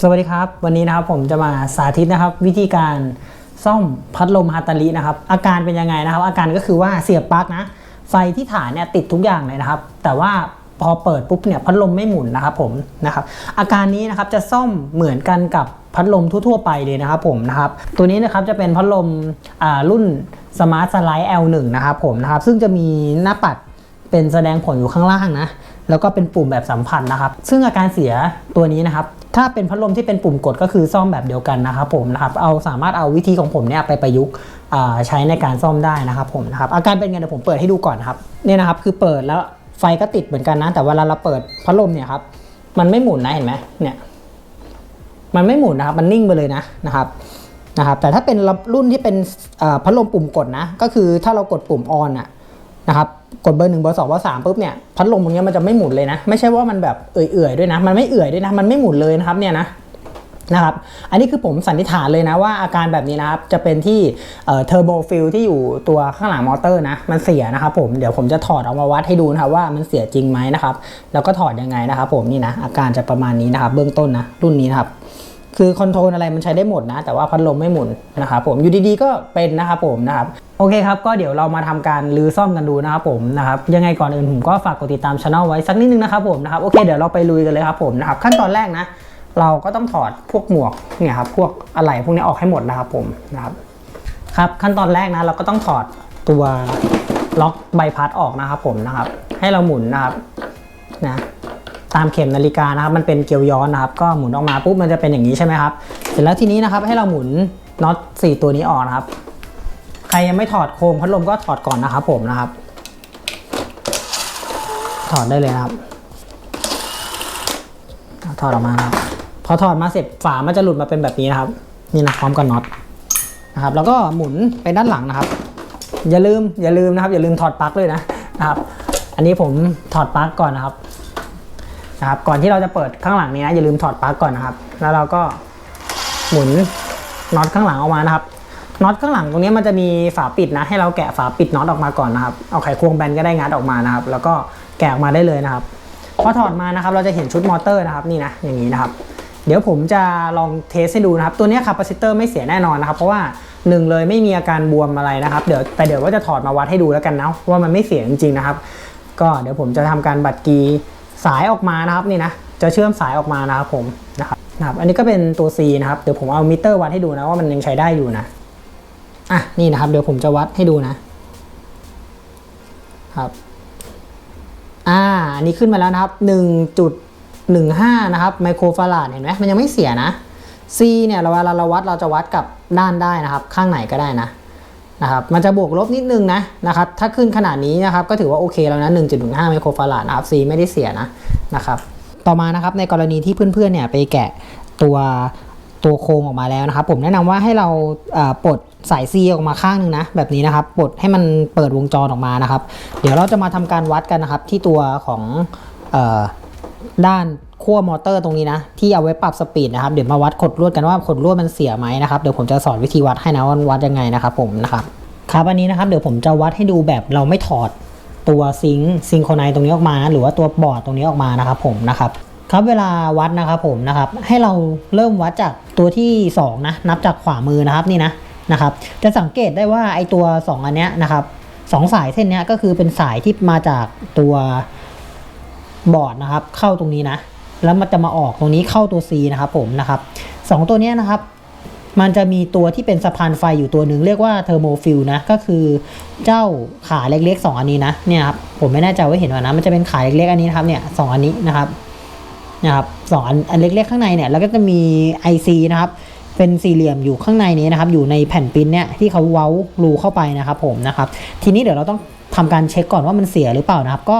สวัสดีครับ วันนี้นะครับผมจะมาสาธิตนะครับ วิธีการซ่อมพัดลมฮาตาลินะครับ อาการเป็นยังไงนะครับ อาการก็คือว่าเสียบปลั๊กนะ ไฟที่ฐานเนี่ยติดทุกอย่างเลยนะครับ แต่ว่าพอเปิดปุ๊บเนี่ยพัดลมไม่หมุนนะครับผมนะครับ อาการนี้นะครับจะซ่อมเหมือนกันกับพัดลมทั่ว ๆ ไปเลยนะครับผมนะครับ ตัวนี้นะครับจะเป็นพัดลมอ่ารุ่น Smart Slide L1 นะครับผมนะครับ ซึ่งจะมีหน้าปัดเป็นแสดงผลอยู่ข้างล่างนะ แล้วก็เป็นปุ่มแบบสัมผัสนะครับ ซึ่งอาการเสียตัวนี้นะครับถ้าเป็นพัดลมที่เป็นปุ่มกดก็คือซ่อมแบบเดียวกันนะครับผมนะครับเอาสามารถเอาวิธีของผมเนี่ยไปประยุกต์ใช้ในการซ่อมได้นะครับผมนะครับอาการเป็นไงเดี๋ยวผมเปิดให้ดูก่อนนะครับเนี่ยนะครับคือเปิดแล้วไฟก็ติดเหมือนกันนะ แต่เวลาเราเปิดพัดลมเนี่ยครับมันไม่หมุนนะเห็นไหมเนี่ยมันไม่หมุนนะครับมันนิ่งไปเลยนะนะครับนะครับแต่ถ้าเป็นรุ่นที่เป็นพัดลมปุ่มกดนะ ก็คือถ้าเรากดปุ่มออนอะนะครับ กดเบอร์หนึ่งเบอร์สองเบอร์สามปุ๊บเนี่ยพัดลมตรงเนี้ยมันจะไม่หมุนเลยนะ ไม่ใช่ว่ามันแบบเอื่อยๆด้วยนะ มันไม่เอื่อยด้วยนะ มันไม่หมุนเลยนะครับเนี่ยนะนะครับ อันนี้คือผมสันนิษฐานเลยนะว่าอาการแบบนี้นะครับ จะเป็นที่เทอร์โบฟิลที่อยู่ตัวข้างหลังมอเตอร์นะ มันเสียนะครับผม เดี๋ยวผมจะถอดออกมาวัดให้ดูนะครับว่ามันเสียจริงไหมนะครับ แล้วก็ถอดยังไงนะครับผมนี่นะอาการจะประมาณนี้นะครับ เบื้องต้นนะรุ่นนี้นะครับ คือคอนโทรลอะไรมันใช้ได้หมดนะ แต่ว่าพัดลมไม่หมุนนะครับผมอยู่ดีๆก็เป็นนะครับผมนะครับโอเคครับ ก็เดี๋ยวเรามาทำการรื้อซ่อมกันดูนะครับผมนะครับยังไงก่อนอื่นผมก็ฝากกดติดตามช่องไว้สักนิดนึงนะครับผมนะครับโอเคเดี๋ยวเราไปลุยกันเลยครับผมนะครับขั้นตอนแรกนะ เราก็ต้องถอดพวกหมวกเนี่ยครับพวกอะไหล่พวกนี้ออกให้หมดนะครับผมนะครับครับขั้นตอนแรกนะเราก็ต้องถอดตัวล็อกใบพัดออกนะครับผมนะครับให้เราหมุนนะครับนะ ตามเข็มนาฬิกานะครับมันเป็นเกลียวย้อนนะครับก็หมุนออกมาปุ๊บมันจะเป็นอย่างนี้ใช่ไหมครับเสร็จแล้วทีนี้นะครับให้เราหมุนน็อต4ตัวนี้ออกนะครับ ใครยังไม่ถอดโคมพัดลมก็ถอดก่อนนะครับ ผมนะครับ ถอดได้เลยนะครับ ถอดออกมาครับพอถอดมาเสร็จฝามันจะหลุดมาเป็นแบบนี้นะครับ นี่นะพร้อมกับน็อตนะครับ แล้วก็หมุนไปด้านหลังนะครับ อย่าลืมอย่าลืมนะครับ อย่าลืมถอดปลั๊กเลยนะนะครับ อันนี้ผมถอดปลั๊กก่อนนะครับ นะครับก่อนที่เราจะเปิดข้างหลังนี้นะอย่าลืมถอดปลั๊กก่อนนะครับ แล้วเราก็หมุนน็อตข้างหลังออกมานะครับน็อตข้างหลังตรงนี้มันจะมีฝาปิดนะ ให้เราแกะฝาปิดน็อตออกมาก่อนนะครับเอาไขควงแบนก็ได้งัดออกมานะครับ แล้วก็แกะออกมาได้เลยนะครับพอถอดมานะครับ เราจะเห็นชุดมอเตอร์นะครับนี่นะอย่างนี้นะครับ เดี๋ยวผมจะลองเทสให้ดูนะครับ ตัวนี้คาปาซิเตอร์ไม่เสียแน่นอนนะครับ เพราะว่าหนึ่งเลยไม่มีอาการบวมอะไรนะครับเดี๋ยวแต่เดี๋ยวว่าจะถอดมาวัดให้ดูแล้วกันนะว่ามันไม่เสียจริงๆนะครับ ก็เดี๋ยวผมจะทำการบัดกี สายออกมานะครับนี่นะจะเชื่อมสายออกมานะครับผมนะครับนะครับอันนี้ก็เป็นตัว C นะครับเดี๋ยวผมเอามิเตอร์วัดให้ดูนะว่ามันยังใช้ได้อยู่นะอะนี่นะครับเดี๋ยวผมจะวัดให้ดูนะครับอ่าอันนี้ขึ้นมาแล้วนะครับ 1.15 นะครับไมโครฟาราดเห็นไหมมันยังไม่เสียนะ C เนี่ยเราเวลาเราวัดเราจะวัดกับด้านได้นะครับ ข้างไหนก็ได้นะ นะครับมันจะบวกลบนิดนึงนะนะครับถ้าขึ้นขนาดนี้นะครับก็ถือว่าโอเคแล้วนะ 1.15 ไมโครฟาราดนะครับ C ไม่ได้เสียนะนะครับต่อมานะครับในกรณีที่เพื่อนๆเนี่ยไปแกะตัวตัวโครงออกมาแล้วนะครับ ผมแนะนำว่าให้เราปลดสาย C ออกมาข้างหนึงนะแบบนี้นะครับปลดให้มันเปิดวงจรออกมานะครับ เดี๋ยวเราจะมาทำการวัดกันนะครับที่ตัวของออด้าน ขั้วมอเตอร์ตรงนี้นะ ที่เอาไว้ปรับสปีดนะครับเดี๋ยวมาวัดขดลวดกันว่าขดลวดมันเสียไหมนะครับเดี๋ยวผมจะสอนวิธีวัดให้นะว่าวัดยังไงนะครับผมนะครับครับอันนี้นะครับเดี๋ยวผมจะวัดให้ดูแบบเราไม่ถอดตัวซิงค์ซิงโครไนตรงนี้ออกมานะหรือว่าตัวบอร์ดตรงนี้ออกมานะครับผมนะครับครับเวลาวัดนะครับผมนะครับให้เราเริ่มวัดจากตัวที่2นะนับจากขวามือนะครับนี่นะนะครับจะสังเกตได้ว่าไอตัว 2 อันเนี้ยนะครับสองสายเส้นเนี้ยก็คือเป็นสายที่มาจากตัวบอร์ดนะครับเข้าตรงนี้นะ แล้วมันจะมาออกตรงนี้เข้าตัว C นะครับผมนะครับสองตัวนี้นะครับ มันจะมีตัวที่เป็นสะพานไฟอยู่ตัวหนึ่งเรียกว่าเทอร์โมฟิลนะก็คือเจ้าขาเล็กๆ 2 อันนี้นะเนี่ยครับผมไม่แน่ใจว่าเห็นว่านะมันจะเป็นขาเล็กๆอันนี้นะครับเนี่ยสองอันนี้นะครับนะครับสองอันอันเล็กๆข้างในเนี่ยแล้วก็จะมี IC นะครับเป็นสี่เหลี่ยมอยู่ข้างในนี้นะครับ อยู่ในแผ่นปิ้นเนี่ยที่เขาเว้ารูเข้าไปนะครับผมนะครับ ทีนี้เดี๋ยวเราต้องทำการเช็คก่อนว่ามันเสียหรือเปล่านะครับ ก็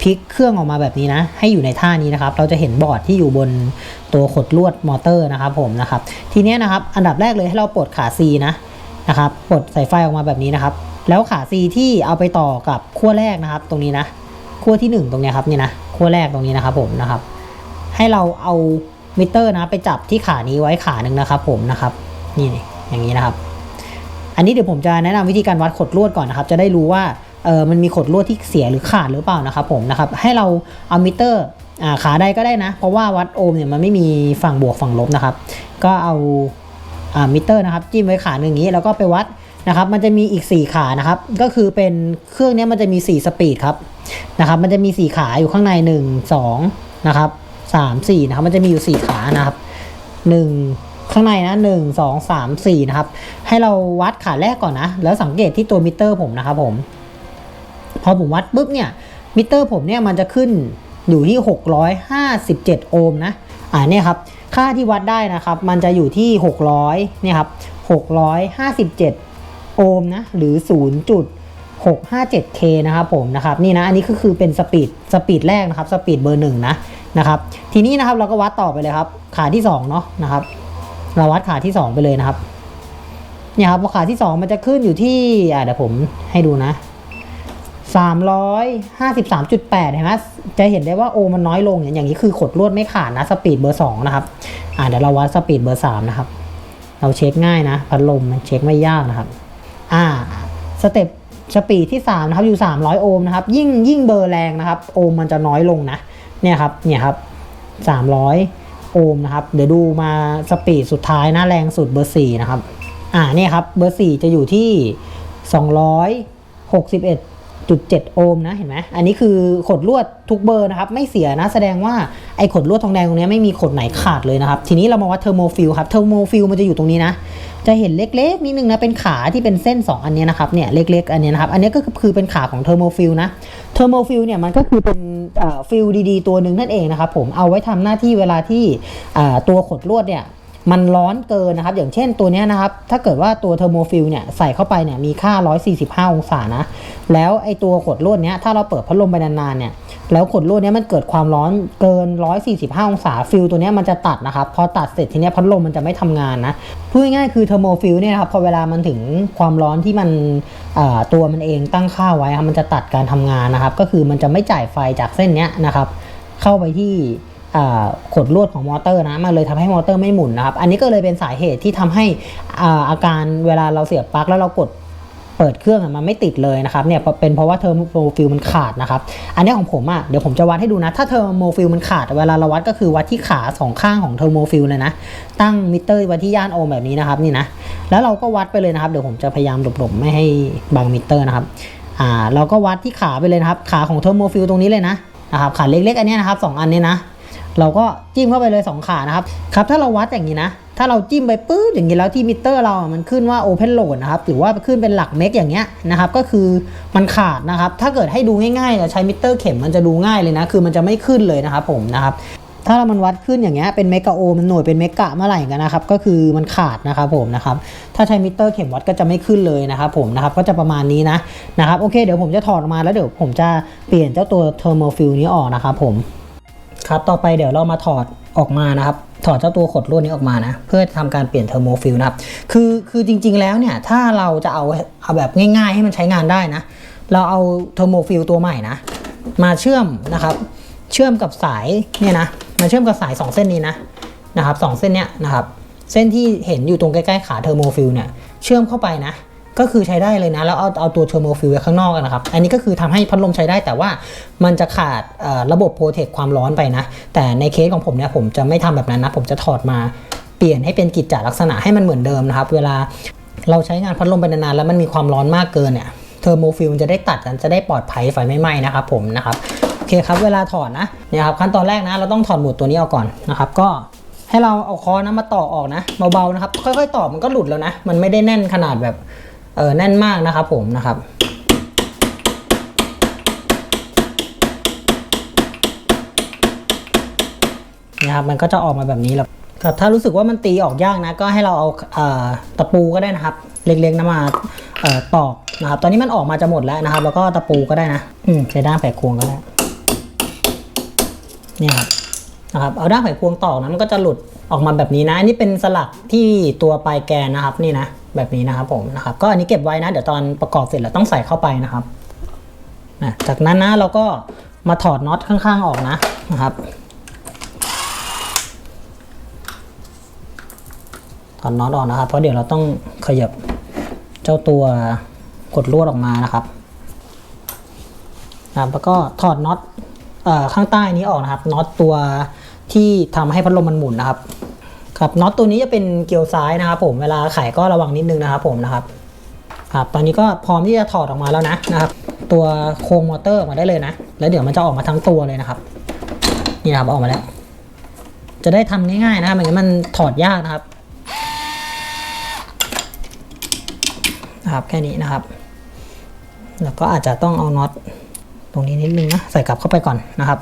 พลิกเครื่องออกมาแบบนี้นะ ให้อยู่ในท่านี้นะครับ เราจะเห็นบอร์ดที่อยู่บนตัวขดลวดมอเตอร์นะครับผมนะครับ ทีนี้นะครับ อันดับแรกเลยให้เราปลดขา C นะนะครับปลดสายไฟออกมาแบบนี้นะครับ แล้วขา C ที่เอาไปต่อกับขั้วแรกนะครับ ตรงนี้นะขั้วที่ 1 ตรงนี้ครับนี่นะขั้วแรกตรงนี้นะครับผมนะครับ ให้เราเอามิเตอร์นะไปจับที่ขานี้ไว้ขาหนึ่งนะครับ ผมนะครับนี่อย่างนี้นะครับ อันนี้เดี๋ยวผมจะแนะนำวิธีการวัดขดลวดก่อนนะครับ จะได้รู้ว่า เออมันมีขดลวดที่เสียหรือขาดหรือเปล่านะครับผมนะครับให้เราเอามิเตอร์อ่าขาใดก็ได้นะ เพราะว่าวัดโอห์มเนี่ยมันไม่มีฝั่งบวกฝั่งลบนะครับ ก็เอาอ่ามิเตอร์นะครับจิ้มไว้ขาหนึ่งอย่างนี้แล้วก็ไปวัดนะครับ มันจะมีอีก 4 ขานะครับ ก็คือเป็นเครื่องนี้มันจะมี 4 สปีดครับนะครับ มันจะมี 4 ขาอยู่ข้างใน 1 2นะครับ3 4นะครับ มันจะมีอยู่ 4 ขานะครับ 1 ข้างในนะ1 2 3 4นะครับ ให้เราวัดขาแรกก่อนนะ แล้วสังเกตที่ตัวมิเตอร์ผมนะครับผม พอผมวัดปุ๊บเนี่ยมิเตอร์ผมเนี่ยมันจะขึ้นอยู่ที่ 657 โอห์มนะอ่าเนี่ยครับค่าที่วัดได้นะครับ มันจะอยู่ที่ 600เนี่ยครับ657 โอห์มนะหรือ 0.657K นะครับผมนะครับนี่นะอันนี้ก็คือเป็นสปีดสปีดแรกนะครับสปีดเบอร์หนึ่งนะนะครับทีนี้นะครับเราก็วัดต่อไปเลยครับขาที่2เนาะนะครับเราวัดขาที่ 2 ไปเลยนะครับเนี่ยครับพอขาที่ 2 มันจะขึ้นอยู่ที่อ่าเดี๋ยวผมให้ดูนะ 353.8 เห็นไหมจะเห็นได้ว่าโอมันน้อยลง อย่างนี้คือขดลวดไม่ขาดนะ สปีดเบอร์ 2 นะครับ อ่าเดี๋ยวเราวัดสปีดเบอร์ 3 นะครับ เราเช็คง่ายนะ พัดลมเช็คไม่ยากนะครับ อ่า สเต็ปสปีดที่ 3 นะครับ อยู่ 300 โอห์มนะครับ ยิ่งยิ่งเบอร์แรงนะครับ โอห์มมันจะน้อยลงนะ เนี่ยครับ เนี่ยครับ 300 โอห์มนะครับ เดี๋ยวดูมาสปีดสุดท้ายนะแรงสุดเบอร์ 4 นะครับ อ่า เนี่ยครับ เบอร์ 4 จะอยู่ที่261 0.7 โอห์มนะเห็นไหมอันนี้คือขดลวดทุกเบอร์นะครับ ไม่เสียนะแสดงว่าไอ้ขดลวดทองแดงตรงนี้ไม่มีขดไหนขาดเลยนะครับ ทีนี้เรามาวัดเทอร์โมฟิลครับเทอร์โมฟิลมันจะอยู่ตรงนี้นะ จะเห็นเล็กๆนิดนึงนะเป็นขาที่เป็นเส้น 2 อันเนี้ยนะครับเนี่ยเล็กๆอันเนี้ยนะครับอันนี้ก็คือเป็นขาของเทอร์โมฟิลนะเทอร์โมฟิลเนี่ยมันก็คือเป็นฟิลดีๆ ตัวหนึ่งนั่นเองนะครับผมเอาไว้ทำหน้าที่เวลาที่ตัวขดลวดเนี่ย มันร้อนเกินนะครับ อย่างเช่นตัวนี้นะครับ ถ้าเกิดว่าตัวเทอร์โมฟิลเนี่ยใส่เข้าไปเนี่ยมีค่า 145 องศานะ แล้วไอตัวขดลวดเนี้ยถ้าเราเปิดพัดลมไปนานๆเนี่ยแล้วขดลวดเนี้ยมันเกิดความร้อนเกิน 145 องศาฟิลตัวเนี้ยมันจะตัดนะครับ พอตัดเสร็จทีเนี้ยพัดลมมันจะไม่ทำงานนะพูดง่ายๆคือเทอร์โมฟิลเนี่ยครับพอเวลามันถึงความร้อนที่มันตัวมันเองตั้งค่าไว้ครับมันจะตัดการทำงานนะครับ ก็คือมันจะไม่จ่ายไฟจากเส้นเนี้ยนะครับ เข้าไปที่ ขดลวดของมอเตอร์นะมันเลยทำให้มอเตอร์ไม่หมุนนะครับ อันนี้ก็เลยเป็นสาเหตุที่ทำให้อาการเวลาเราเสียบปลั๊กแล้วเรากดเปิดเครื่องมันไม่ติดเลยนะครับเนี่ยเป็นเพราะว่าเทอร์โมฟิลมันขาดนะครับ อันนี้ของผมอะเดี๋ยวผมจะวัดให้ดูนะ ถ้าเทอร์โมฟิลมันขาดเวลาเราวัดก็คือวัดที่ขาสองข้างของเทอร์โมฟิลเลยนะ ตั้งมิเตอร์ไว้ที่ย่านโอห์มแบบนี้นะครับนี่นะแล้วเราก็วัดไปเลยนะครับเดี๋ยวผมจะพยายามหลบๆไม่ให้บังมิเตอร์นะครับอ่าเราก็วัดที่ขาไปเลยนะครับ ขาของเทอร์โมฟิลตรงนี้เลยนะนะครับขาเล็กๆอันนี้นะครับสองอันนี้นะ เราก็จิ้มเข้าไปเลย 2 ขานะครับครับ ถ้าเราวัดอย่างนี้นะ ถ้าเราจิ้มไปปื๊ดอย่างนี้แล้วที่มิเตอร์เรา มันขึ้นว่า Open Load นะครับหรือว่าขึ้นเป็นหลักเมกอย่างเงี้ยนะครับก็คือมันขาดนะครับถ้าเกิดให้ดูง่ายๆเราใช้มิเตอร์เข็มมันจะดูง่ายเลยนะคือมันจะไม่ขึ้นเลยนะครับผมนะครับถ้าเรามันวัดขึ้นอย่างเงี้ยเป็นเมกะโอห์มมันหน่วยเป็นเมกะเมื่อไหร่กันนะครับก็คือมันขาดนะครับผมนะครับถ้าใช้มิเตอร์เข็มวัดก็จะไม่ขึ้นเลยนะครับผมนะครับก็จะประมาณนี้นะนะครับโอเคเดี๋ยวผมจะถอดออกมาแล้วเดี๋ยวผมจะเปลี่ยนเจ้าตัวเทอร์โมฟิลนี้ออกนะครับผม ครับ ต่อไปเดี๋ยวเรามาถอดออกมานะครับ ถอดเจ้าตัวขดลวดนี้ออกมานะ เพื่อทำการเปลี่ยนเทอร์โมฟิลนะครับ คือ คือจริง ๆ แล้วเนี่ย ถ้าเราจะเอา เอาแบบง่ายๆ ให้มันใช้งานได้นะ เราเอาเทอร์โมฟิลตัวใหม่นะ มาเชื่อมนะครับ เชื่อมกับสายเนี่ยนะ มาเชื่อมกับสาย 2 เส้นนี้นะ นะครับสองเส้นเนี้ยนะครับ เส้นที่เห็นอยู่ตรงใกล้ๆขาเทอร์โมฟิลเนี่ย เชื่อมเข้าไปนะ ก็คือใช้ได้เลยนะ แล้วเอาเอาตัวเทอร์โมฟิลไว้ข้างนอกกันนะครับ อันนี้ก็คือทำให้พัดลมใช้ได้แต่ว่ามันจะขาดระบบโปรเทคความร้อนไปนะ แต่ในเคสของผมเนี่ยผมจะไม่ทำแบบนั้นนะ ผมจะถอดมาเปลี่ยนให้เป็นกิจจลักษณะให้มันเหมือนเดิมนะครับ เวลาเราใช้งานพัดลมไปนานๆแล้วมันมีความร้อนมากเกินเนี่ยเทอร์โมฟิลมันจะได้ตัดกันจะได้ปลอดภัยไฟไม่ไหม้นะครับผมนะครับโอเคครับเวลาถอดนะเนี่ยครับขั้นตอนแรกนะ เราต้องถอดหมุดตัวนี้ออกก่อนนะครับ ก็ให้เราเอาคอนะมาต่อออกนะเบาๆนะครับ ค่อยๆต่อมันก็หลุดแล้วนะ มันไม่ได้แน่นขนาดแบบ เออแน่นมากนะครับผมนะครับนะครับมันก็จะออกมาแบบนี้แหละครับถ้ารู้สึกว่ามันตีออกยากนะ ก็ให้เราเอาเออตะปูก็ได้นะครับ เล็กๆนะมาออตอกนะครับ ตอนนี้มันออกมาจะหมดแล้วนะครับ แล้วก็ตะปูก็ได้นะอืมใช้ด้ามไขควงก็ได้เนี่ยครับนะครับ เอาด้ามไขควงตอกนะมันก็จะหลุด ออกมาแบบนี้นะ อันนี้เป็นสลักที่ตัวปลายแกนนะครับนี่นะ แบบนี้นะครับผมนะครับ ก็อันนี้เก็บไว้นะ เดี๋ยวตอนประกอบเสร็จแล้วต้องใส่เข้าไปนะครับนะจากนั้นนะเราก็มาถอดน็อตข้างๆออกนะนะครับ ถอดน็อตออกนะครับ เพราะเดี๋ยวเราต้องขยับเจ้าตัวกดลวดออกมานะครับนะครับแล้วก็ถอดน็อตเอ่อข้างใต้นี้ออกนะครับน็อตตัว ที่ทำให้พัดลมมันหมุนนะครับครับน็อตตัวนี้จะเป็นเกลียวซ้ายนะครับ ผมเวลาไขก็ระวังนิดนึงนะครับ ผมนะครับครับตอนนี้ก็พร้อมที่จะถอดออกมาแล้วนะนะครับ ตัวโครงมอเตอร์ออกมาได้เลยนะ แล้วเดี๋ยวมันจะออกมาทั้งตัวเลยนะครับ นี่นะครับออกมาแล้ว จะได้ทำง่ายๆนะครับไม่งั้นมันถอดยากนะครับนะครับแค่นี้นะครับ แล้วก็อาจจะต้องเอาน็อตตรงนี้นิดนึงนะใส่กลับเข้าไปก่อนนะครับ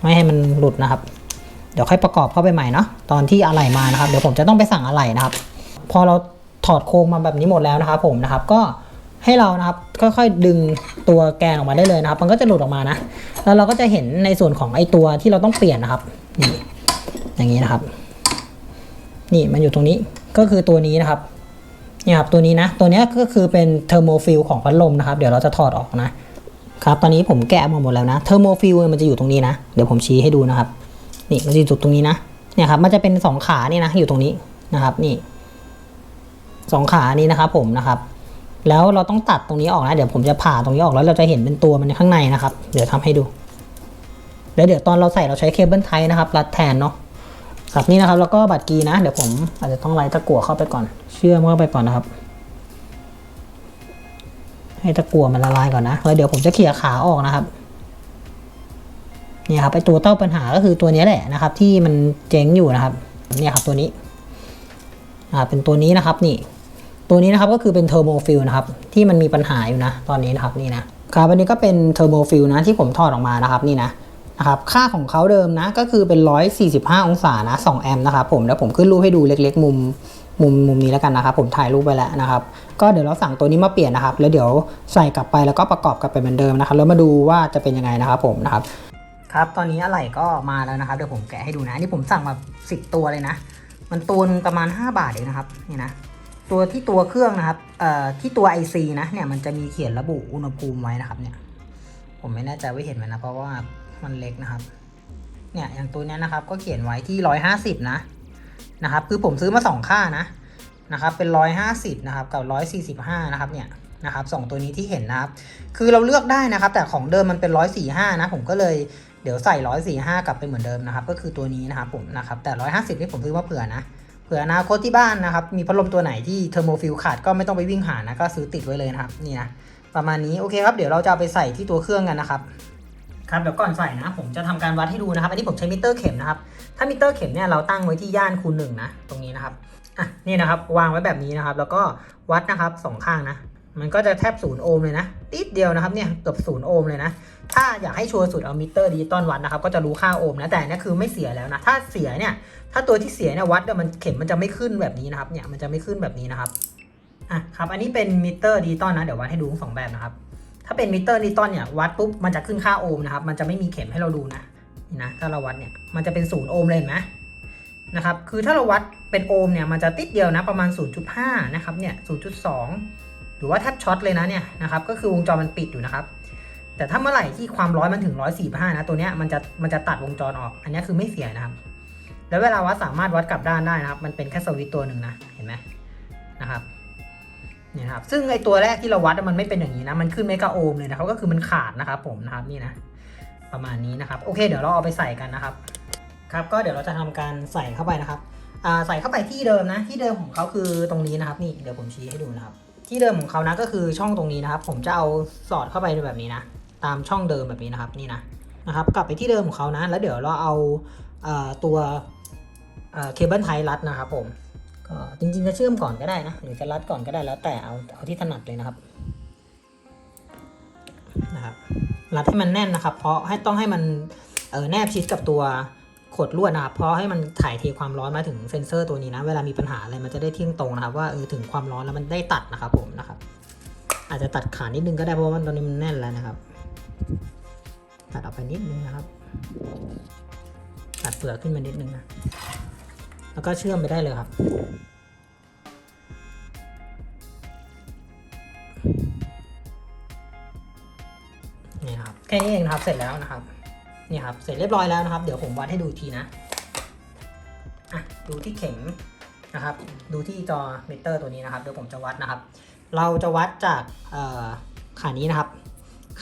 ไม่ให้มันหลุดนะครับ เดี๋ยวค่อยประกอบเข้าไปใหม่เนาะตอนที่อะไหล่มานะครับ เดี๋ยวผมจะต้องไปสั่งอะไหล่นะครับ พอเราถอดโครงมาแบบนี้หมดแล้วนะครับ ผมนะครับก็ให้เรานะครับค่อยๆดึงตัวแกนออกมาได้เลยนะครับ มันก็จะหลุดออกมานะ แล้วเราก็จะเห็นในส่วนของไอตัวที่เราต้องเปลี่ยนนะครับนี่อย่างนี้นะครับ นี่มันอยู่ตรงนี้ก็คือตัวนี้นะครับนี่ครับตัวนี้นะ ตัวนี้ก็คือเป็นเทอร์โมฟิลของพัดลมนะครับ เดี๋ยวเราจะถอดออกนะครับ ตอนนี้ผมแกะมาหมดแล้วนะเทอร์โมฟิลมันจะอยู่ตรงนี้นะ เดี๋ยวผมชี้ให้ดูนะครับ นี่มันจะอยู่ตรงนี้นะเนี่ยครับมันจะเป็นสองขานี่นะอยู่ตรงนี้นะครับนี่สองขานี้นะครับผมนะครับ แล้วเราต้องตัดตรงนี้ออกนะเดี๋ยวผมจะผ่าตรงนี้ออกแล้วเราจะเห็นเป็นตัวมันในข้างในนะครับ เดี๋ยวทำให้ดูแล้วเดี๋ยวตอนเราใส่เราใช้เคเบิลไทนะครับ รัดแทนเนาะครับนี่นะครับแล้วก็บัตรกีนะ เดี๋ยวผมอาจจะต้องไล่ตะกั่วเข้าไปก่อน เชื่อมเข้าไปก่อนนะครับ ให้ตะกั่วมันละลายก่อนนะแล้วเดี๋ยวผมจะเขี่ยขาออกนะครับ เนี่ยครับไอตัวเต้าปัญหาก็คือตัวนี้แหละนะครับ ที่มันเจ๊งอยู่นะครับเนี่ยครับตัวนี้อ่าเป็นตัวนี้นะครับนี่ ตัวนี้นะครับก็คือเป็นเทอร์โมฟิลนะครับที่มันมีปัญหาอยู่นะตอนนี้นะครับนี่นะครับอันนี้ก็เป็นเทอร์โมฟิลนะที่ผมถอดออกมานะครับนี่นะนะครับค่าของเขาเดิมนะก็คือเป็น 145 องศานะ2แอมป์นะครับผมแล้วผมขึ้นรูปให้ดูเล็ก ๆ มุมมุมมุมนี้แล้วกันนะครับผมถ่ายรูปไปแล้วนะครับก็เดี๋ยวเราสั่งตัวนี้มาเปลี่ยนนะครับ แล้วเดี๋ยวใส่กลับไปแล้วก็ประกอบกลับไปเหมือนเดิมนะครับแล้วมาดูว่าจะเป็นยังไงนะครับผมนะครับ ครับ ตอนนี้อะไหล่ก็มาแล้วนะครับ เดี๋ยวผมแกะให้ดูนะ อันนี่ผมสั่งมาสิบตัวเลยนะ มันตัวนึงประมาณ 5 บาทเองนะครับ นี่นะ ตัวที่ตัวเครื่องนะครับ เอ่อ ที่ตัว IC นะ เนี่ย มันจะมีเขียนระบุอุณหภูมิไว้นะครับ เนี่ย ผมไม่แน่ใจว่าเห็นไหมนะ เพราะว่ามันเล็กนะครับ เนี่ย อย่างตัวนี้นะครับ ก็เขียนไว้ที่ 150 นะ นะครับ คือผมซื้อมาสองค่านะ นะครับ เป็น 150 นะครับ กับ 145 นะครับ เนี่ยนะครับสองตัวนี้ที่เห็นนะครับ คือเราเลือกได้นะครับ แต่ของเดิมมันเป็น 145 นะ ผมก็เลย เดี๋ยวใส่145กลับไปเหมือนเดิมนะครับ ก็คือตัวนี้นะครับผมนะครับ แต่150นี่ผมซื้อมาเผื่อนะเผื่ออนาคตที่บ้านนะครับ มีพัดลมตัวไหนที่เทอร์โมฟิลขาดก็ไม่ต้องไปวิ่งหานะก็ซื้อติดไว้เลยนะครับนี่นะประมาณนี้โอเคครับเดี๋ยวเราจะาไปใส่ที่ตัวเครื่องกันนะครับครับเดี๋ยวก่อนใส่นะ ผมจะทำการวัดให้ดูนะครับ อันนี้ผมใช้มิเตอร์เข็มนะครับ ถ้ามิเตอร์เข็มเนี่ยเราตั้งไว้ที่ย่านคูณหนึ่งนะ ตรงนี้นะครับอะนี่นะครับ วางไว้แบบนี้นะครับ แล้วก็วัดนะครับสองข้างนะ มันก็จะแทบศูนย์โอห์มเลยนะ ติดเดียวนะครับเนี่ยเกือบศูนย์โอห์มเลยนะ ถ้าอยากให้ชัวร์สุดเอามิเตอร์ดิจิตอลวัดนะครับก็จะรู้ค่าโอห์มนะแต่นี่คือไม่เสียแล้วนะ ถ้าเสียเนี่ยถ้าตัวที่เสียเนี่ยวัดเนี่ยมันเข็มมันจะไม่ขึ้นแบบนี้นะครับเนี่ยมันจะไม่ขึ้นแบบนี้นะครับอะครับอันนี้เป็นมิเตอร์ดิจิตอลนะเดี๋ยววัดให้ดูทั้งสองแบบนะครับถ้าเป็นมิเตอร์ดิจิตอลเนี่ยวัดปุ๊บมันจะขึ้นค่าโอห์มนะครับมันจะไม่มีเข็มให้เราดูนะนี่นะถ้าเราวัดเนี่ยมันจะเป็นศูนย์โอห์มเลยเห็นไหมนะครับคือถ้าเราวัดเป็นโอห์มเนี่ยมันจะติดเดียวนะประมาณ 0.5 นะครับเนี่ย 0.2 รือว่าแทบช็อตเลยนะเนี่ยนะครับก็คือวงจรมันปิดอยู่นะครับ แต่ถ้าเมื่อไหร่ที่ความร้อนมันถึง 145 นะตัวเนี้ยมันจะมันจะตัดวงจรออก อันนี้คือไม่เสียนะครับ แล้วเวลาวัดสามารถวัดกลับด้านได้นะครับ มันเป็นแค่สวิตตัวหนึ่งนะเห็นไหมนะครับนี่ครับซึ่งไอตัวแรกที่เราวัดมันไม่เป็นอย่างนี้นะมันขึ้นเมกะโอห์มเลยนะครับก็คือมันขาดนะครับผมนะครับนี่นะประมาณนี้นะครับโอเค เดี๋ยวเราเอาไปใส่กันนะครับครับก็เดี๋ยวเราจะทำการใส่เข้าไปนะครับอ่าใส่เข้าไปที่เดิมนะที่เดิมของเขาคือตรงนี้นะครับ นี่เดี๋ยวผมชี้ให้ดูนะครับ ที่เดิมของเขานะก็คือช่องตรงนี้นะครับ ผมจะเอาสอดเข้าไปแบบนี้นะ ตามช่องเดิมแบบนี้นะครับนี่นะนะครับ กลับไปที่เดิมของเขานะ แล้วเดี๋ยวเราเอาเอตัวเคเบิลไทรัดนะครับ ผมก็จริงๆจะเชื่อมก่อนก็ได้นะ หรือจะรัดก่อนก็ได้แล้วแต่เอาเอาที่ถนัดเลยนะครับนะครับรัดให้มันแน่นนะครับ เพราะให้ต้องให้มันเออแนบชิดกับตัว ขดลวดนะครับเพราะให้มันถ่ายเทความร้อนมาถึงเซนเซอร์ตัวนี้นะเวลามีปัญหาอะไรมันจะได้เที่ยงตรงนะครับว่าเออถึงความร้อนแล้วมันได้ตัดนะครับผมนะครับ อาจจะตัดขานิดนึงก็ได้เพราะว่าตอนนี้มันแน่นแล้วนะครับ ตัดออกไปนิดนึงนะครับ ตัดเปลือกขึ้นมานิดนึงนะแล้วก็เชื่อมไปได้เลยครับนี่ครับแค่นี้เองนะครับเสร็จแล้วนะครับ นี่ครับเสร็จเรียบร้อยแล้วนะครับ เดี๋ยวผมวัดให้ดูอีกทีนะอะดูที่เข็มนะครับ ดูที่จอมิเตอร์ตัวนี้นะครับเดี๋ยวผมจะวัดนะครับ เราจะวัดจากขานี้นะครับ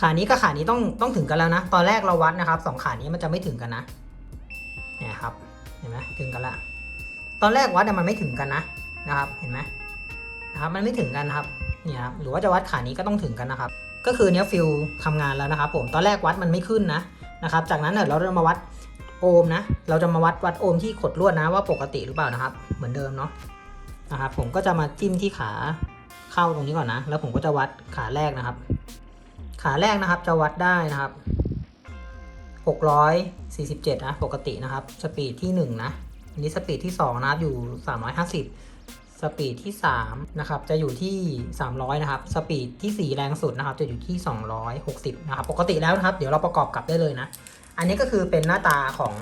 ขานี้กับขานี้ต้องต้องถึงกันแล้วนะ ตอนแรกเราวัดนะครับสองขานี้มันจะไม่ถึงกันนะเนี่ยครับเห็นไหมถึงกันละตอนแรกวัดเนี่มันไม่ถึงกันนะนะครับ เห็นไหมนะครับมันไม่ถึงกันนะครับเนี่ยครับหรือว่าจะวัดขานี้ก็ต้องถึงกันนะครับ ก็คือเนี้ยฟิลทำงานแล้วนะครับ ผมตอนแรกวัดมันไม่ขึ้นนะ นะครับ จากนั้นเราจะมาวัดโอห์มนะ เราจะมาวัดวัดโอห์มที่ขดลวดนะว่าปกติหรือเปล่านะครับ เหมือนเดิมเนาะนะครับผมก็จะมาจิ้มที่ขาเข้าตรงนี้ก่อนนะ แล้วผมก็จะวัดขาแรกนะครับ ขาแรกนะครับจะวัดได้นะครับ647นะปกตินะครับ สปีดที่ 1 นะอันนี้สปีดที่ 2 นะครับอยู่ 350 สปีดที่3นะครับจะอยู่ที่ 300 นะครับ สปีดที่ 4 แรงสุดนะครับ จะอยู่ที่ 260 นะครับ ปกติแล้วนะครับ เดี๋ยวเราประกอบกลับได้เลยนะ อันนี้ก็คือเป็นหน้าตาของ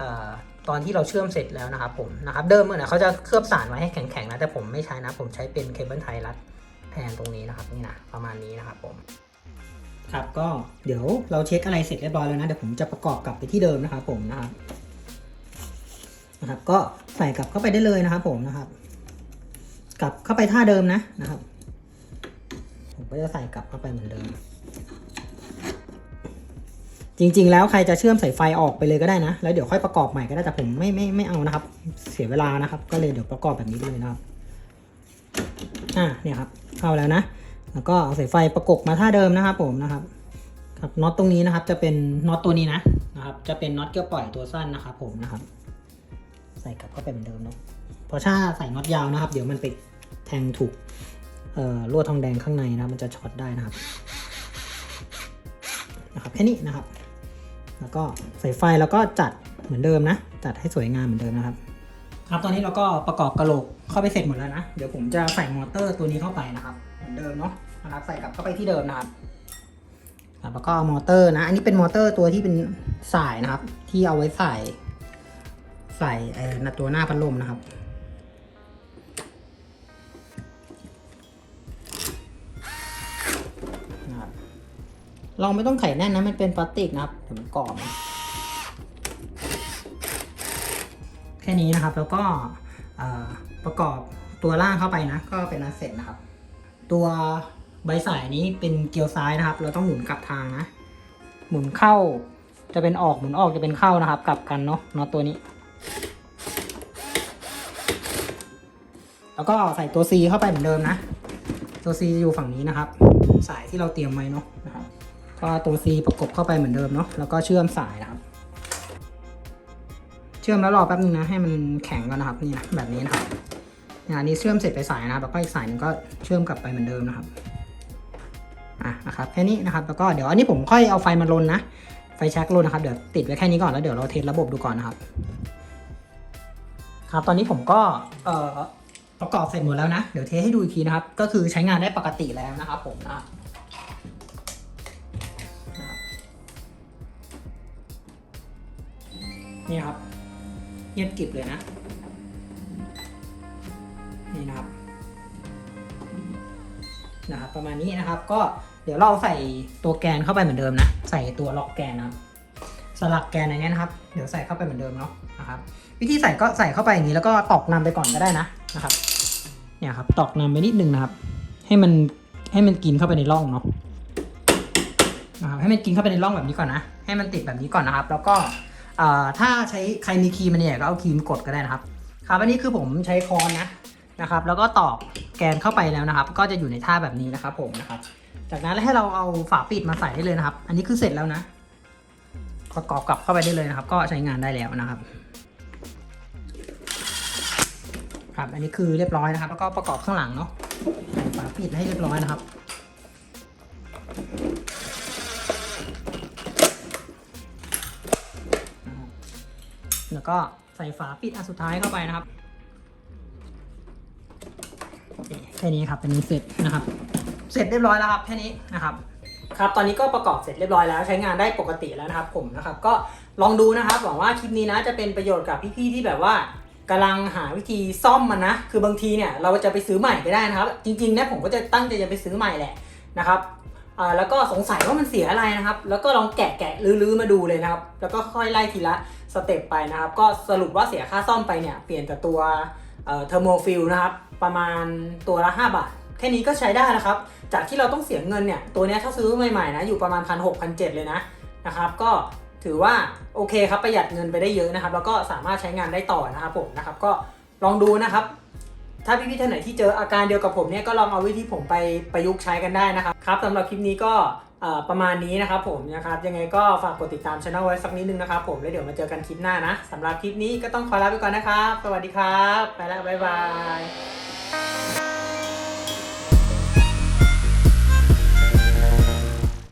ออตอนที่เราเชื่อมเสร็จแล้วนะครับผมนะครับ เดิมเนี่ยเขาจะเคลือบสารไว้ให้แข็งๆนะแต่ผมไม่ใช้นะ ผมใช้เป็นเคเบิลไทยรัดแทนตรงนี้นะครับนี่นะประมาณนี้นะครับผมครับก็เดี๋ยวเราเช็คอะไรเสร็จเรียบร้อยแล้วนะเดี๋ยวผมจะประกอบกลับไปที่เดิมนะครับผมนะครับนะครับ ก็ใส่กลับเข้าไปได้เลยนะครับผมนะครับ กลับเข้าไปท่าเดิมนะนะครับ ผมก็จะใส่กลับเข้าไปเหมือนเดิม จริง ๆ แล้วใครจะเชื่อมสายไฟออกไปเลยก็ได้นะ แล้วเดี๋ยวค่อยประกอบใหม่ก็ได้แต่ผมไม่ไม่ไม่เอานะครับ เสียเวลานะครับ ก็เลยเดี๋ยวประกอบแบบนี้เลยนะครับอ่าเนี่ยครับเข้าแล้วนะ แล้วก็เอาสายไฟประกบมาท่าเดิมนะครับ ผมนะครับครับน็อตตรงนี้นะครับ จะเป็นน็อตตัวนี้นะนะครับ จะเป็นน็อตเกี่ยวปล่อยตัวสั้นนะครับ ผมนะครับ ใส่กลับเข้าไปเหมือนเดิมเนาะเพราะถ้าใส่น็อตยาวนะครับ เดี๋ยวมันไป แทงถูกลวดทองแดงข้างในนะครับ มันจะช็อตได้นะครับนะครับแค่นี้นะครับ แล้วก็ใส่ไฟแล้วก็จัดเหมือนเดิมนะ จัดให้สวยงามเหมือนเดิมนะครับ ครับตอนนี้เราก็ประกอบกระโหลกเข้าไปเสร็จหมดแล้วนะ เดี๋ยวผมจะใส่มอเตอร์ตัวนี้เข้าไปนะครับ เหมือนเดิมเนาะนะครับใส่กลับเข้าไปที่เดิมนะครับครับแล้วก็มอเตอร์นะ อันนี้เป็นมอเตอร์ตัวที่เป็นสายนะครับ ที่เอาไว้ใส่ ใส่ไอ้หน้าตัวหน้าพัดลมนะครับ เราไม่ต้องไขแน่นนะ มันเป็นพลาสติกนะครับเดี๋ยวมันกรอบแค่นี้นะครับ แล้วก็ประกอบตัวล่างเข้าไปนะ ก็เป็นอันเสร็จนะครับ ตัวใบสายนี้เป็นเกลียวซ้ายนะครับ เราต้องหมุนกลับทางนะ หมุนเข้าจะเป็นออกหมุนออกจะเป็นเข้านะครับ กลับกันเนาะน็อตตัวนี้ แล้วก็ใส่ตัว C เข้าไปเหมือนเดิมนะ ตัว C อยู่ฝั่งนี้นะครับ สายที่เราเตรียมไว้เนาะนะครับ ก็ตัว C ประกบเข้าไปเหมือนเดิมเนาะแล้วก็เชื่อมสายนะครับ เชื่อมแล้วรอแป๊บนึงนะให้มันแข็งก่อนนะครับนี่นะแบบนี้นะครับอันนี้เชื่อมเสร็จไปสายนะครับแล้วก็อีกสายหนึงก็เชื่อมกลับไปเหมือนเดิมนะครับอะนะครับแค่นี้นะครับแล้วก็เดี๋ยวอันนี้ผมค่อยเอาไฟมาลนนะไฟแช็กลนนะครับเดี๋ยวติดไว้แค่นี้ก่อนแล้วเดี๋ยวเราเทสระบบดูก่อนนะครับ ครับ ตอนนี้ผมก็เอ่อประกอบเสร็จหมดแล้วนะ เดี๋ยวเทสให้ดูอีกทีนะครับ ก็คือใช้งานได้ปกติแล้วนะครับผมนะ นี่ครับ เงียบกริบเลยนะ นี่นะครับ นะครับประมาณนี้นะครับ ก็เดี๋ยวเราใส่ตัวแกนเข้าไปเหมือนเดิมนะ ใส่ตัวล็อกแกนนะครับ สลักแกนในนี้นะครับ เดี๋ยวใส่เข้าไปเหมือนเดิมเนาะนะครับ วิธีใส่ก็ใส่เข้าไปอย่างนี้แล้วก็ตอกนำไปก่อนก็ได้นะนะครับ เนี่ยครับ ตอกนำไปนิดนึงนะครับ ให้มันให้มันกินเข้าไปในร่องเนาะนะครับให้มันกินเข้าไปในร่องแบบนี้ก่อนนะ ให้มันติดแบบนี้ก่อนนะครับ แล้วก็ ถ้าใช้ใครมีครีมมันเนี่ยก็เอาครีมกดก็ได้นะครับ ครับอันนี้คือผมใช้ค้อนนะนะครับ แล้วก็ตอกแกนเข้าไปแล้วนะครับ ก็จะอยู่ในท่าแบบนี้นะครับ ผมนะครับ จากนั้นให้เราเอาฝาปิดมาใส่ได้เลยนะครับ อันนี้คือเสร็จแล้วนะประกอบกลับเข้าไปได้เลยนะครับ ก็ใช้งานได้แล้วนะครับ ครับ อันนี้คือเรียบร้อยนะครับ แล้วก็ประกอบข้างหลังเนาะใส่ฝาปิดให้เรียบร้อยนะครับ แล้วก็ใส่ฝาปิดอันสุดท้ายเข้าไปนะครับแค่นี้ครับเป็นนี้เสร็จนะครับ เสร็จเรียบร้อยแล้วครับแค่นี้นะครับครับตอนนี้ก็ประกอบเสร็จเรียบร้อยแล้วใช้งานได้ปกติแล้วนะครับผมนะครับก็ลองดูนะครับหวังว่าคลิปนี้นะจะเป็นประโยชน์กับพี่ๆที่แบบว่ากำลังหาวิธีซ่อมมันนะ คือบางทีเนี่ยเราจะไปซื้อใหม่ก็ได้นะครับ จริงๆเนี่ยผมก็จะตั้งใจจะไปซื้อใหม่แหละนะครับแล้วก็สงสัยว่ามันเสียอะไรนะครับ แล้วก็ลองแกะแกะลื้อๆมาดูเลยนะครับ แล้วก็ค่อยไล่ทีละ สเต็ปไปนะครับ ก็สรุปว่าเสียค่าซ่อมไปเนี่ย เปลี่ยนแต่ตัวเทอร์โมฟิลนะครับ ประมาณตัวละ 5 บาท แค่นี้ก็ใช้ได้นะครับ จากที่เราต้องเสียเงินเนี่ย ตัวนี้ถ้าซื้อใหม่ๆนะ อยู่ประมาณพันหกพันเเลยนะนะครับ ก็ถือว่าโอเคครับประหยัดเงินไปได้เยอะนะครับ แล้วก็สามารถใช้งานได้ต่อนะครับผมนะครับ ก็ลองดูนะครับ ถ้าพี่ๆท่านไหนที่เจออาการเดียวกับผมเนี่ยก็ลองเอาวิธีผมไปประยุกต์ใช้กันได้นะครับครับสำหรับคลิปนี้ก็ ประมาณนี้นะครับผมนะครับยังไงก็ฝากกดติดตามช่องไว้สักนิดนึงนะครับผมแล้วเดี๋ยวมาเจอกันคลิปหน้านะสำหรับคลิปนี้ก็ต้องขอลาไปก่อนนะครับ สวัสดีครับ ไปแล้วบ๊ายบาย